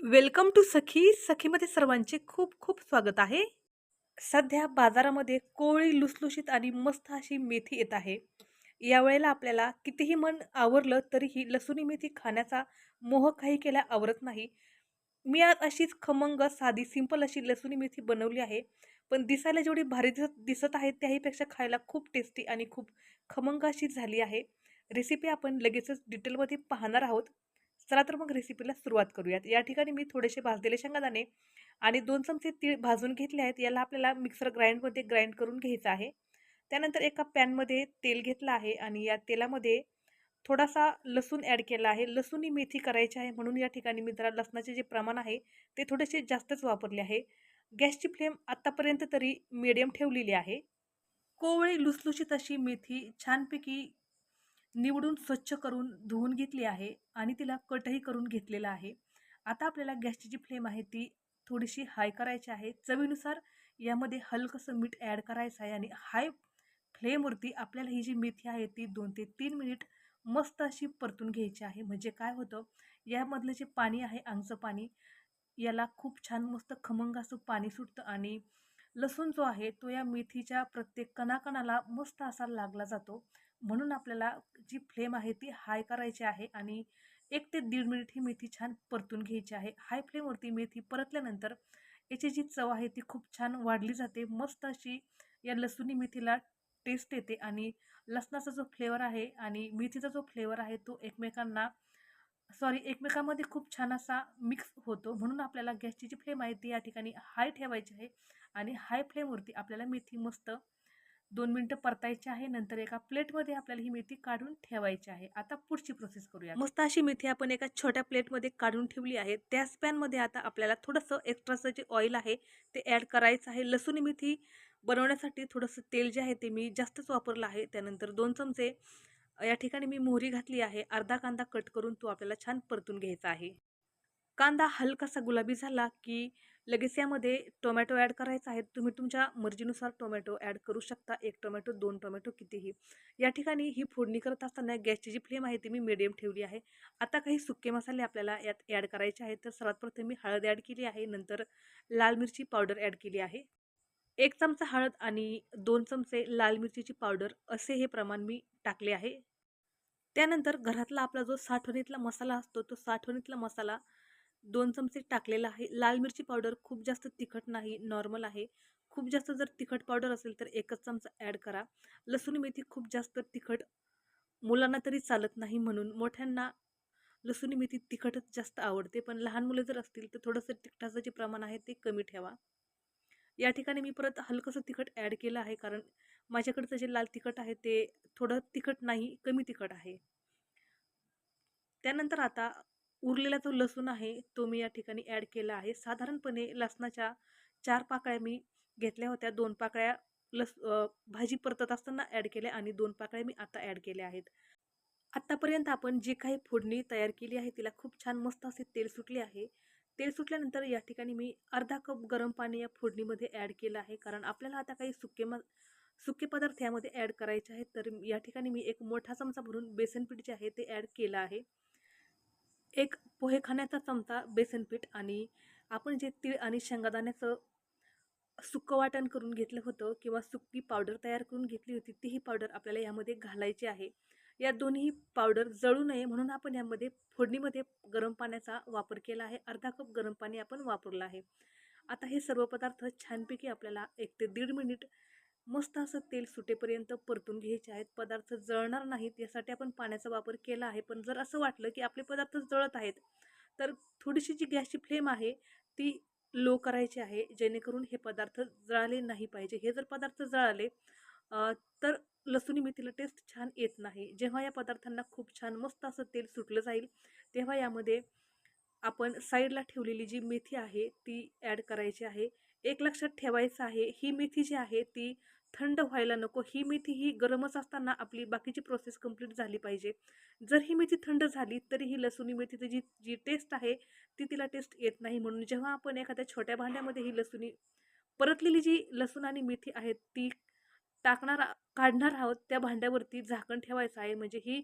Welcome to सखी. सखीमध्ये सर्वांचे खूप खूप स्वागत आहे. सध्या बाजारामध्ये कोळी लुसलुशीत आणि मस्त अशी मेथी येत आहे. यावेळेला आपल्याला कितीही मन आवरलं तरीही लसुणी मेथी खाण्याचा मोह काही केल्या आवरत नाही. मी आज अशीच खमंग साधी सिंपल अशी लसुणी मेथी बनवली आहे. पण दिसायला जेवढी भारी दिसत दिसत आहे त्याहीपेक्षा खायला खूप टेस्टी आणि खूप खमंग अशी झाली आहे. रेसिपी आपण लगेचच डिटेलमध्ये पाहणार आहोत. चला तर मग रेसिपीला सुरुवात करूयात. या ठिकाणी मी थोडेसे भाजलेले शेंगादाणे आणि दोन चमचे तीळ भाजून घेतले आहेत. याला आपल्याला मिक्सर ग्राइंडमध्ये ग्राइंड करून घ्यायचं आहे. त्यानंतर एका पॅनमध्ये तेल घेतलं आहे आणि या तेलामध्ये थोडासा लसूण ॲड केला आहे. लसूणही मेथी करायची आहे म्हणून या ठिकाणी मी जरा लसणाचे जे प्रमाण आहे ते थोडेसे जास्तच वापरले आहे. गॅसची फ्लेम आत्तापर्यंत तरी मिडियम ठेवलेली आहे. कोवळी लुसलुशीत अशी मेथी छानपैकी निवडून स्वच्छ करून धुवून घेतली आहे आणि तिला कटही करून घेतलेला आहे. आता आपल्याला गॅसची जी फ्लेम आहे ती थोडीशी हाय करायची आहे. चवीनुसार यामध्ये हलकंसं मीठ ॲड करायचं आहे आणि हाय फ्लेमवरती आपल्याला ही जी मेथी आहे ती दोन ते तीन मिनिट मस्त अशी परतून घ्यायची आहे. म्हणजे काय होतं यामधलं जे पाणी आहे आंगचं पाणी याला खूप छान मस्त खमंग असं पाणी सुटतं आणि लसूण जो आहे तो या मेथीच्या प्रत्येक कणाकणाला मस्त असा लागला जातो. म्हणून आपल्याला जी फ्लेम आहे ती हाय करायची आहे आणि एक ते दीड मिनिट ही मेथी छान परतून घ्यायची आहे. हाय फ्लेमवरती मेथी परतल्यानंतर याची जी चव आहे ती खूप छान वाढली जाते. मस्त अशी या लसूणी मेथीला टेस्ट येते आणि लसणाचा जो फ्लेवर आहे आणि मेथीचा जो फ्लेवर आहे तो एकमेकांना सॉरी एकमेकांमध्ये खूप छान असा मिक्स होतो. म्हणून आपल्याला गॅसची जी फ्लेम आहे ती या ठिकाणी हाय ठेवायची आहे आणि हाय फ्लेमवरती आपल्याला मेथी मस्त दोन मिनटं परतायची आहे नंतर एका प्लेटमध्ये आपल्याला ही मेथी काढून ठेवायची आहे. आता पुढची प्रोसेस करूया मस्त अशी मेथी आपण एका छोट्या प्लेटमध्ये काढून ठेवली आहे. त्याच पॅनमध्ये आता आपल्याला थोडंसं एक्स्ट्राचं जे ऑइल आहे ते ॲड करायचं आहे. लसूण मेथी बनवण्यासाठी थोडंसं तेल जे आहे ते मी जास्तच वापरलं आहे. त्यानंतर दोन चमचे या ठिकाणी मी मोहरी घातली आहे. अर्धा कांदा कट करून तो आपल्याला छान परतून घ्यायचा आहे. कांदा हलकासा गुलाबी झाला की लगेच यामध्ये टोमॅटो ॲड करायचा आहे. तुम्ही तुमच्या मर्जीनुसार टोमॅटो ॲड करू शकता. एक टोमॅटो दोन टोमॅटो कितीही. या ठिकाणी ही फोडणी करत असताना गॅसची जी फ्लेम आहे ती मी मिडियम ठेवली आहे. आता काही सुके मसाले आपल्याला यात ॲड करायचे आहेत. तर सर्वात प्रथम मी हळद ॲड केली आहे. नंतर लाल मिरची पावडर ॲड केली आहे. एक चमचा हळद आणि दोन चमचे लाल मिरचीची पावडर असे हे प्रमाण मी टाकले आहे. त्यानंतर घरातला आपला जो साठवणीतला मसाला असतो तो साठवणीतला मसाला दोन चमचे टाकलेला आहे. लाल मिरची पावडर खूप जास्त तिखट नाही नॉर्मल आहे. खूप जास्त जर तिखट पावडर असेल तर एकच चमचा ॲड करा. लसूण मेथी खूप जास्त तिखट मुलांना तरी चालत नाही म्हणून. मोठ्यांना लसूण मेथी तिखटच जास्त आवडते. पण लहान मुलं जर असतील तर थोडंसं तिखटाचं जे प्रमाण आहे ते कमी ठेवा. या ठिकाणी मी परत हलकंसं तिखट ॲड केलं आहे कारण माझ्याकडचं जे लाल तिखट आहे ते थोडं तिखट नाही कमी तिखट आहे. त्यानंतर आता उरलेला जो लसूण आहे तो मी या ठिकाणी ॲड केला आहे. साधारणपणे लसणाच्या चार पाकळ्या मी घेतल्या होत्या. दोन पाकळ्या लस भाजी परतत असताना ॲड केल्या आणि दोन पाकळ्या मी आता ॲड केल्या आहेत. आत्तापर्यंत आपण जी काही फोडणी तयार केली आहे तिला खूप छान मस्त असे तेल सुटले आहे. तेल सुटल्यानंतर या ठिकाणी मी अर्धा कप गरम पाणी या फोडणीमध्ये ॲड केलं आहे. कारण आपल्याला आता काही सुके म सुके पदार्थ यामध्ये ॲड करायचे आहेत तर या ठिकाणी मी एक मोठा चमचा भरून बेसन पीठ जे आहे ते ॲड केलं आहे. एक पोहे खाण्याचा चमचा बेसन पीठ आणि आपण जे तीळ आणि शेंगादाण्याचं सुकं वाटण करून घेतलं होतं किंवा सुकी पावडर तयार करून घेतली होती तीही पावडर आपल्याला यामध्ये घालायची आहे. या दोन्ही पावडर जळू नये म्हणून आपण यामध्ये फोडणीमध्ये गरम पाण्याचा वापर केला आहे. अर्धा कप गरम पाणी आपण वापरलं आहे. आता हे सर्व पदार्थ छानपैकी आपल्याला एक ते दीड मिनिट मस्त असं तेल सुटेपर्यंत परतून घ्यायचे आहेत. पदार्थ जळणार नाहीत यासाठी आपण पाण्याचा वापर केला आहे. पण जर असं वाटलं की आपले पदार्थ जळत आहेत तर थोडीशी जी गॅसची फ्लेम आहे ती लो करायची आहे. जेणेकरून हे पदार्थ जळाले नाही पाहिजे. हे जर पदार्थ जळाले तर लसूणी मेथीला टेस्ट छान येत नाही. जेव्हा या पदार्थांना खूप छान मस्त असं तेल सुटलं जाईल तेव्हा यामध्ये आपण साईडला ठेवलेली जी मेथी आहे ती ॲड करायची आहे. एक लक्षात ठेवायचं आहे ही मेथी जी आहे ती थंड व्हायला नको. ही मेथी ही गरमच असताना आपली बाकीची प्रोसेस कंप्लीट झाली पाहिजे. जर ही मेथी थंड झाली तरी ही लसूणी मेथीची जी जी टेस्ट आहे ती तिला टेस्ट येत नाही म्हणून जेव्हा आपण एखाद्या छोट्या भांड्यामध्ये ही लसूणी परतलेली जी लसूण आणि मेथी आहे ती टाकणार काढणार आहोत त्या भांड्यावरती झाकण ठेवायचं आहे. म्हणजे ही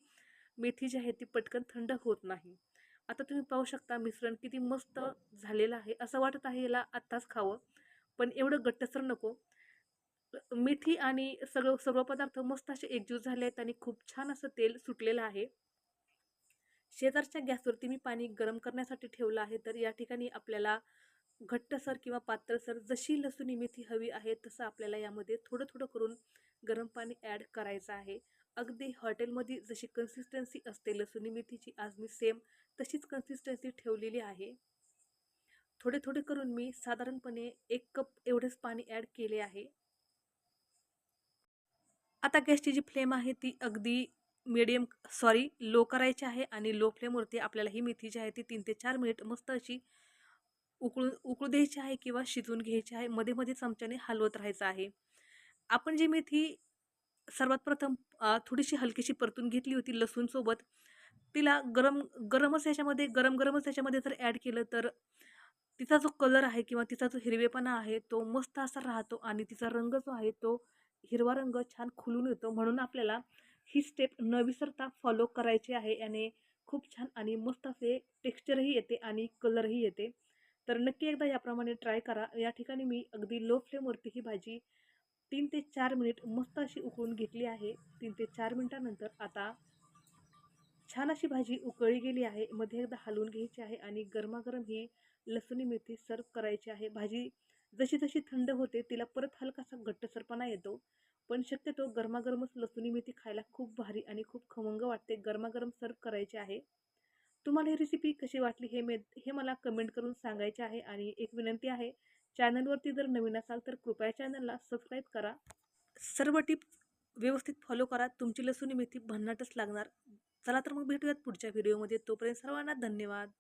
मेथी जी आहे ती पटकन थंड होत नाही. आता तुम्ही पाहू शकता मिश्रण किती मस्त झालेलं आहे. असं वाटत आहे याला आत्ताच खावं. पण एवढं गट्टसर नको. मेथी आणि सगळं सर्व पदार्थ मस्त असे एकजूट झाले आहेत आणि खूप छान असं तेल सुटलेलं आहे. शेजारच्या गॅसवरती मी पाणी गरम करण्यासाठी ठेवलं आहे तर या ठिकाणी आपल्याला घट्टसर किंवा पातळसर जशी लसूणी मेथी हवी आहे तसं आपल्याला यामध्ये थोडं थोडं करून गरम पाणी ॲड करायचं आहे. अगदी हॉटेलमध्ये जशी कन्सिस्टन्सी असते लसूणी मेथीची आज मी सेम तशीच कन्सिस्टन्सी ठेवलेली आहे. थोडे थोडे करून मी साधारणपणे एक कप एवढेच पाणी ॲड केले आहे. आता गॅसची जी फ्लेम आहे ती अगदी मिडियम सॉरी लो करायची आहे आणि लो फ्लेमवरती आपल्याला ही मेथी जी आहे ती तीन ते चार मिनिट मस्त अशी उकळून उकळू द्यायची आहे किंवा शिजवून घ्यायची आहे. मध्ये मध्ये चमच्याने हलवत राहायचं आहे. आपण जी मेथी सर्वात प्रथम थोडीशी हलकीशी परतून घेतली होती लसूणसोबत तिला गरम गरमच ह्याच्यामध्ये गरम गरमच ह्याच्यामध्ये जर ॲड केलं तर तिचा जो कलर आहे किंवा तिचा जो हिरवेपणा आहे तो मस्त असा राहतो आणि तिचा रंग जो आहे तो हिरवा रंग छान खुलून येतो. म्हणून आपल्याला ही स्टेप न विसरता फॉलो करायची आहे याने खूप छान आणि मस्त असे टेक्स्चरही येते आणि कलरही येते. तर नक्की एकदा याप्रमाणे ट्राय करा. या ठिकाणी मी अगदी लो फ्लेमवरती ही भाजी तीन ते चार मिनिट मस्त अशी उकळून घेतली आहे. तीन ते चार मिनटानंतर आता छान अशी भाजी उकळी गेली आहे. मध्ये एकदा हलवून घ्यायची आहे आणि गरमागरम ही लसुणी मेथी सर्व करायची आहे. भाजी जशी जशी थंड होते तिला परत हलकासा घट्टसरपणा येतो. पण शक्यतो गरमागरमच लसुणी मेथी खायला खूप भारी आणि खूप खमंग वाटते. गरमागरम सर्व करायचे आहे. तुम्हाला ही रेसिपी कशी वाटली हे मे हे मला कमेंट करून सांगायचे आहे आणि एक विनंती आहे चॅनलवरती जर नवीन असाल तर कृपया चॅनलला सबस्क्राईब करा. सर्व टिप्स व्यवस्थित फॉलो करा. तुमची लसूणी मेथी भन्नाटच लागणार. चला तर मग भेटूयात पुढच्या व्हिडिओमध्ये तोपर्यंत सर्वांना धन्यवाद.